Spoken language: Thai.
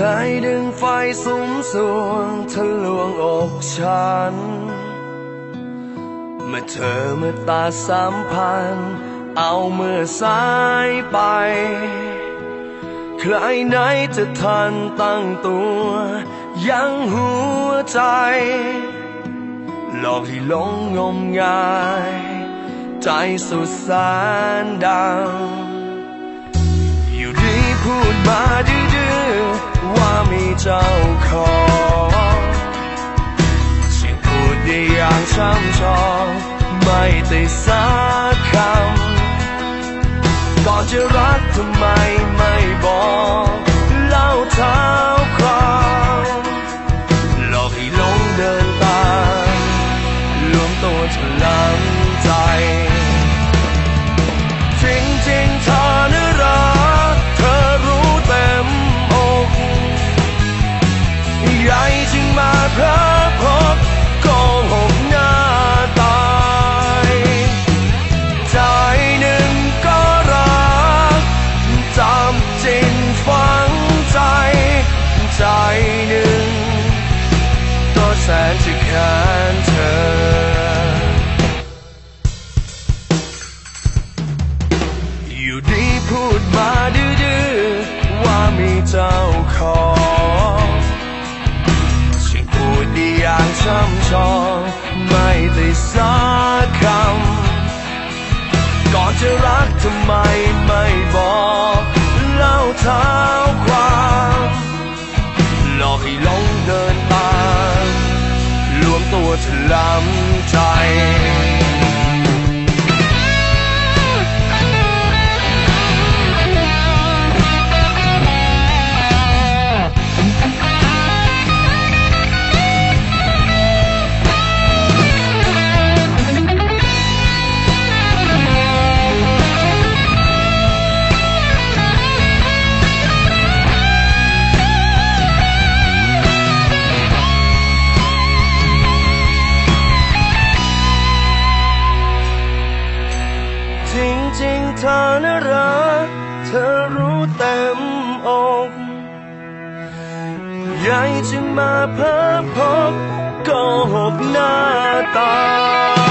ใจดึงไฟสุมสวงทะลวงอกฉัน เมื่อเธอเมื่อตาสัมพันธ์เอาเมื่อสายไป ใครไหนจะทันตั้งตัว ยังหัวใจ หลอกให้หลงงมงาย ใจสุดแสนดัง อยู่ดีพูดมาดื้อๆ ว่ามีเจ้าของฉันพูดได้อย่างช่ำชองไม่ได้สักค ระพบโกหกหน้าตายใจหนึ่งก็รักจำจริงฝังใจ ใจหนึ่งก็แสนจะแค้นเธออยู่ดีพูดมาดื้อๆว่ามีเจ้าของ ไม่ได้สักคำ ก่อนจะรักทำไมไม่บอกเล่าเท้าความหลอกให้ลงเดินตามลวงตัวเธอล้ำใจ เธอน่ารักเธอรู้เต็มอกใหญ่จึงมาเพ้อพบก็หกหน้าตา